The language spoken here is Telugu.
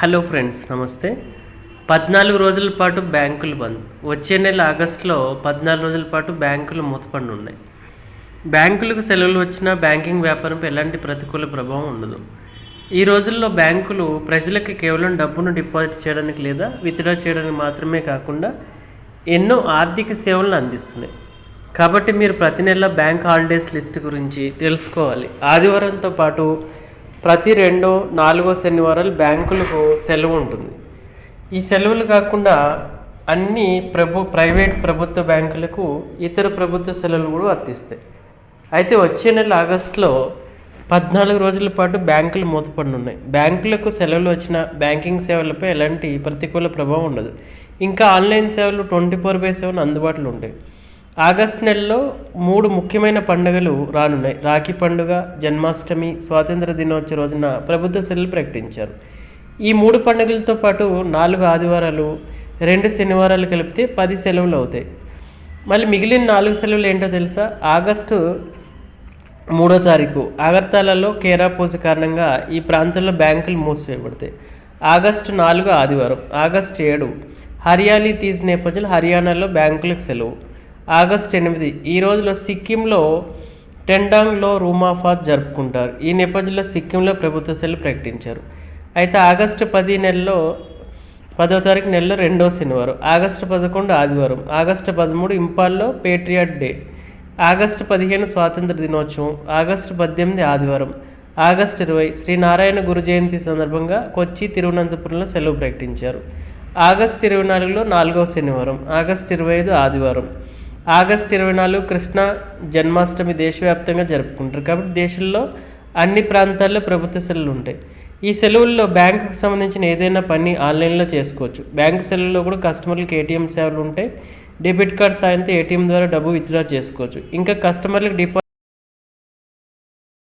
హలో ఫ్రెండ్స్ నమస్తే. పద్నాలుగు రోజుల పాటు బ్యాంకులు బంద్. వచ్చే నెల ఆగస్టులో పద్నాలుగు రోజుల పాటు బ్యాంకులు మూతపడి ఉన్నాయి బ్యాంకులకు సెలవులు వచ్చినా బ్యాంకింగ్ వ్యాపారంపై ఎలాంటి ప్రతికూల ప్రభావం ఉండదు. ఈ రోజుల్లో బ్యాంకులు ప్రజలకి కేవలం డబ్బును డిపాజిట్ చేయడానికి లేదా విత్డ్రా చేయడానికి మాత్రమే కాకుండా ఎన్నో ఆర్థిక సేవలను అందిస్తున్నాయి. కాబట్టి మీరు ప్రతి నెల బ్యాంక్ హాలిడేస్ లిస్ట్ గురించి తెలుసుకోవాలి. ఆదివారంతో పాటు ప్రతి రెండో నాలుగో శనివారాలు బ్యాంకులకు సెలవు ఉంటుంది. ఈ సెలవులు కాకుండా అన్ని ప్రభు ప్రైవేట్ ప్రభుత్వ బ్యాంకులకు ఇతర ప్రభుత్వ సెలవులు కూడా వర్తిస్తాయి. అయితే వచ్చే నెల ఆగస్టులో పద్నాలుగు రోజుల పాటు బ్యాంకులు మూతపడి ఉన్నాయి బ్యాంకులకు సెలవులు వచ్చిన బ్యాంకింగ్ సేవలపై ఎలాంటి ప్రతికూల ప్రభావం ఉండదు. ఇంకా ఆన్లైన్ సేవలు ట్వంటీ ఫోర్ బై సెవెన్ అందుబాటులో ఉంటాయి. ఆగస్ట్ నెలలో మూడు ముఖ్యమైన పండుగలు రానున్నాయి. రాఖీ పండుగ జన్మాష్టమి స్వాతంత్ర దినోత్సవ రోజున ప్రభుత్వ సెలవులు ప్రకటించారు. ఈ మూడు పండుగలతో పాటు నాలుగు ఆదివారాలు రెండు శనివారాలు కలిపితే పది సెలవులు అవుతాయి. మళ్ళీ మిగిలిన నాలుగు సెలవులు ఏంటో తెలుసా? ఆగస్టు మూడో తారీఖు. అగర్తాలలో కేరా పూజ కారణంగా ఈ ప్రాంతంలో బ్యాంకులు మూసివేయబడతాయి. ఆగస్టు నాలుగు ఆదివారం ఆగస్టు ఏడు. హర్యాలీ తీసిన నేపథ్యంలో హర్యానాలో బ్యాంకులకు సెలవు. ఆగస్ట్ ఎనిమిది. ఈ రోజులో సిక్కింలో టెండాంగ్లో రూమాఫాత్ జరుపుకుంటారు. ఈ నేపథ్యంలో సిక్కింలో ప్రభుత్వ సెలవు ప్రకటించారు. అయితే ఆగస్టు పది నెలలో పదో తారీఖు నెలలో రెండో శనివారం ఆగస్టు పదకొండు ఆదివారం ఆగస్టు పదమూడు ఇంపాల్లో పేట్రియాట్ డే ఆగస్టు పదిహేను స్వాతంత్ర దినోత్సవం ఆగస్టు పద్దెనిమిది ఆదివారం ఆగస్టు ఇరవై శ్రీ నారాయణ గురు జయంతి సందర్భంగా కొచ్చి తిరువనంతపురంలో సెలవు ప్రకటించారు. ఆగస్టు ఇరవై నాలుగులో నాలుగవ శనివారం ఆగస్టు ఇరవై ఐదు ఆదివారం ఆగస్ట్ ఇరవై నాలుగు కృష్ణ జన్మాష్టమి దేశవ్యాప్తంగా జరుపుకుంటారు. కాబట్టి దేశంలో అన్ని ప్రాంతాల్లో ప్రభుత్వ సెలవులు ఉంటాయి. ఈ సెలవుల్లో బ్యాంకుకు సంబంధించిన ఏదైనా పని ఆన్లైన్లో చేసుకోవచ్చు. బ్యాంక్ సెలవుల్లో కూడా కస్టమర్లకు ఏటీఎం సేవలు ఉంటాయి. డెబిట్ కార్డ్ సాయంతో ఏటీఎం ద్వారా డబ్బు విత్డ్రా చేసుకోవచ్చు. ఇంకా కస్టమర్లకు డిపాజిట్